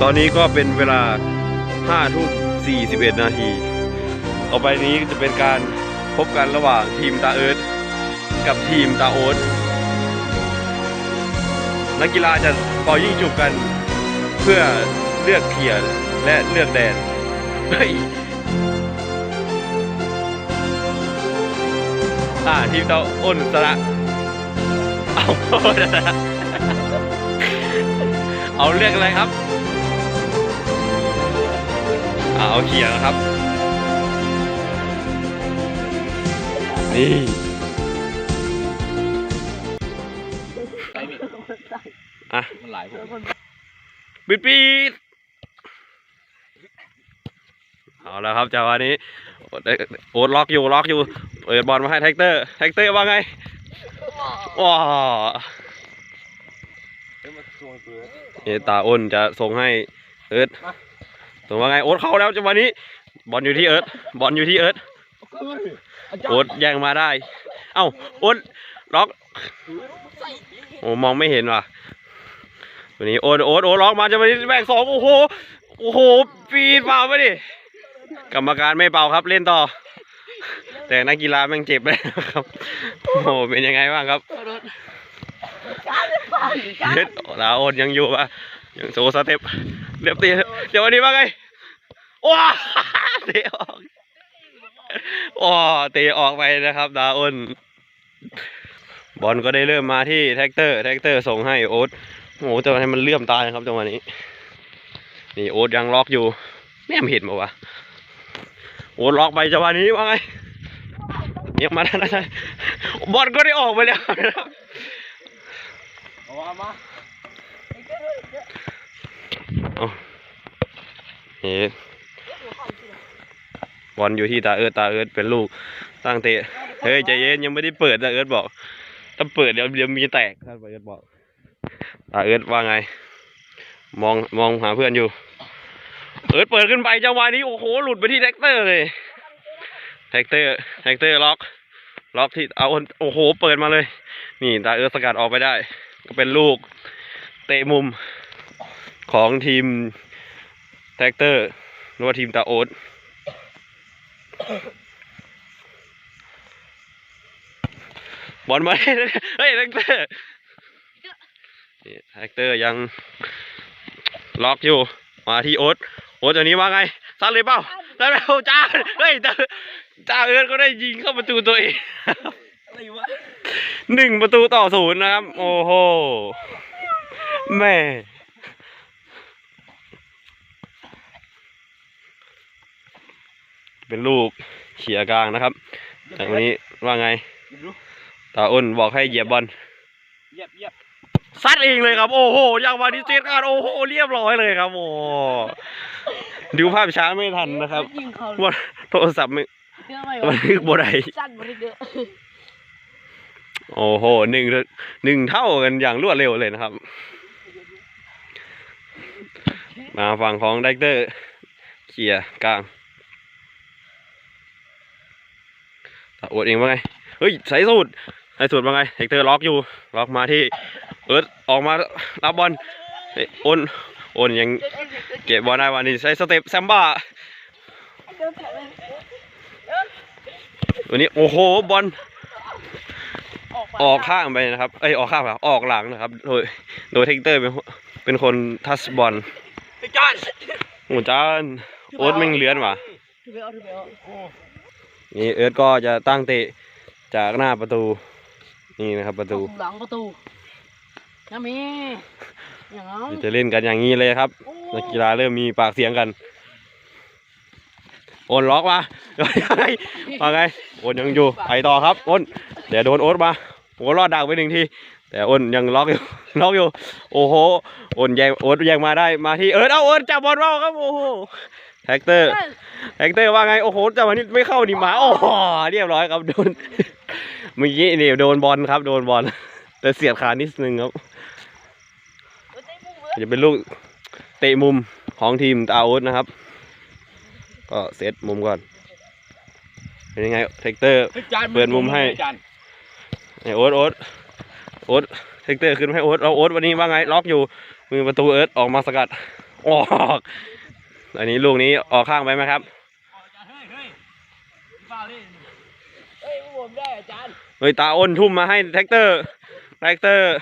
ตอนนี้ก็เป็นเวลา5ทุ่ม41 นาที ต่อไปนี้จะเป็นการพบกันระหว่างทีมตาเอิร์ธกับทีมตาโอ๊ตนักกีฬาจะเป่ายิ่งจุบกัน เพื่อเลือกเขียร์และเลือกแดนเฮ้ยอ่าทีมตาอ้นชนะเอาชนะ เอาเลือกอะไรครับอ่าเอาเขียร์นะครับ นี่อะมันหลายผมปิดปีดเอาแล้วครับจังหวะนี้โอ๊ตโอ๊ตล็อกอยู่ล็อกอยู่ เปิดบอลมาให้แท็กเตอร์แท็กเตอร์ว่าไงว้า เฮ้ยมันชวนเปลือกเอตาอ้นจะส่งให้เอิร์ธส่งว่าไงโอ๊ตเข้าแล้วจังหวะนี้ บอลอยู่ที่เอิร์ธบอลอยู่ที่เอิร์ธโอ๊ตแย่งมาได้ เอ้าโอ๊ตล็อกโอ้มองไม่เห็นว่ะวันนี้โอ๊ตโอ๊ตโอ๊ตล็อกมาจังหวะนี้แบ่งสองโอ้โหโอ้โหปีดเปล่าไปดิกรรมการไม่เป่าครับเล่นต่อ แต่นักกีฬาแม่งเจ็บเลยนะครับโอ้โหเป็นยังไงบ้างครับ เฮ็ดลาโอนยังอยู่ปะยังโซสเต็ปเรียบตีเดี๋ยววันนี้ว่าไงว้าเตะออกว้าเตะออกไปนะครับดาโอนบอลก็ได้เริ่มมาที่แท็กเตอร์ แท็กเตอร์ส่งให้โอ๊ตโอ้โหจังหวะนี้มันเลื่อมตายนะครับจังหวะนี้ นี่โอ๊ตยังล็อกอยู่แม่มเห็นปะวะโอ๊ตล็อกไปจังหวะนี้ว่าไงยังมาได้บอลก็ได้ออกไปแล้วนะครับ นี่บอลอยู่ที่ตาเอิร์ธตาเอิร์ธเป็นลูกตั้งเตะ เฮ้ยใจเย็นยังไม่ได้เปิดตาเอิร์ธบอก ถ้าเปิดเดี๋ยวเดี๋ยวมีแตกตาเอิร์ธบอก ตาเอิร์ธว่าไง มองมองหาเพื่อนอยู่ เอิร์เปิดขึ้นไปจังหวะนี้โอ้โหหลุดไปที่แท็กเตอร์เลยแท็กเตอร์แท็กเตอร์ล็อก ล็อกที่เอาโอ้โหเปิดมาเลย นี่ตาเอิร์ธสกัดออกไปได้ ก็เป็นลูกเตะมุมของทีมแท็กเตอร์หรือว่าทีมตาโอ๊ตบอลมาเฮ้ยแท็กเตอร์แท็กเตอร์ยังล็อกอยู่ มาที่โอ๊ตโอ๊ตตัวนี้ว่าไงซัดเลยเปล่าซัดไปเอาจ้าเฮ้ยจ้าเอิร์ธก็ได้ยิงเข้าประตูตัวเอง อะไรวะหนึ่งประตูต่อศูนย์นะครับ โอ้โหแม่เป็นลูกเขี่ยกลางนะครับแต่วันนี้ว่าไงหยิบดูตาอ้นบอกให้เหยียบบอลเหยียบเหยียบซัดเองเลยครับ โอ้โหยังมาดิเซตการโอ้โหเรียบร้อยเลยครับ โอ้ดูภาพช้าไม่ทันนะครับยิงเขาว่าโทรศัพท์ไม่เชื่อไหมบัวะนทึกบ่ได้สั้นบริเดอร์ โอ้โหหนึ่งหนึ่งเท่ากันอย่างรวดเร็วเลยนะครับ มาฝั่งของไดเตอร์เขี่ยกลางตาอวดเองว่าไง เฮ้ยใส่สูตรใส่สูตรว่าไงเฮกเตอร์ล็อกอยู่ ล็อกมาที่เอิร์ธออกมารับบอลเฮ้ยโอนโอนยังเก็บบอลได้วันนี้ใช้สเต็ปแซมบ้าวันนี้โอ้โหบอล ออกข้างไปนะครับ เอ้ยออกข้างครับออกหลังนะครับ โดยโดยเทคเตอร์เป็นคนเป็นคนทัชบอลไอ้จานโอ้จานโอ๊ตแม่งเลื้อนว่ะถือไปเอาถือไปเอาโอ้นี่เอิร์ธก็จะตั้งเตะจากหน้าประตู นี่นะครับประตูหลังประตูน้ามีอย่างนั้นเดี๋ยวจะเล่นกันอย่างนี้เลยครับนักกีฬาเริ่มมีปากเสียงกันโอนล็อกมาเฮ้ยว่าไงว่าไงโอนยังอยู่ไปต่อครับโอนเดี๋ยวโดนโอ๊ตมา โอ้รอดดักไปหนึ่งทีแต่โอนยังล็อกอยู่ล็อกอยู่ โอ้โหโอนแยงโอ๊ตแยงมาได้มาที่เอิร์ธเอาเอิร์ธจับบอลเราครับโอ้โหแท็กเตอร์แท็กเตอร์ว่าไงโอ้โหจังหวะนี้ไม่เข้านี่หมาโอ้โหเรียบร้อยครับโดนเมื่อกี้นี่โดนบอลครับ โดนบอลแต่เสียดขานิดนึงครับจะเป็นลูกเตะมุมของทีมตาโอ๊ตนะครับ ก็เซตมุมก่อน เป็นยังไงแท็กเตอร์ไอ้จานเปิดมุมให้ไอ้จานไอ โอ๊ตโอ๊ตโอ๊ตแท็กเตอร์ขึ้นมาให้โอ๊ตเอาโอ๊ตวันนี้ว่าไงล็อกอยู่มือประตูเอิร์ธออกมาสกัดออกอันนี้ลูกนี้ออกข้างไปไหมครับอ๋ออาจารย์เฮ้ยเฮ้ยพี่ฟ้าเล่นเฮ้ยผมได้อาจารย์เฮ้ยตาอ้นทุ่มมาให้แท็กเตอร์แท็กเตอร์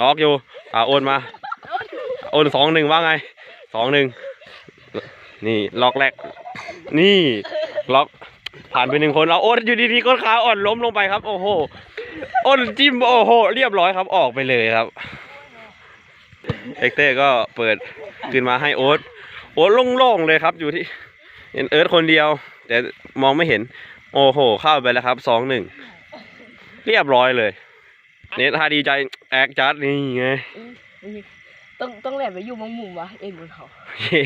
ล็อกอยู่ตาอ้นมาอ้นสองหนึ่งว่าไงสองหนึ่งนี่ล็อกแรก นี่ล็อกผ่านไปหนึ่งคนเอาอ้นอยู่ดีๆก้นขาอ่อนล้มลงไปครับ โอ้โห อ้นจิ้มโอ้โห เรียบร้อยครับออกไปเลยครับแท็กเตอร์ก็เปิดขึ้นมาให้โอ๊ตโอ๊ตโล่งๆเลยครับ อยู่ที่เห็นเอิร์ธคนเดียว แต่มองไม่เห็น โอ้โห เข้าไปแล้วครับสองหนึ่งเรียบร้อยเลย เนี่ยถ้าดีใจแอคจัดนี่ไง ต้องต้องแหลมไปอยู่มังมุมวะเอ็นบนเขาเย้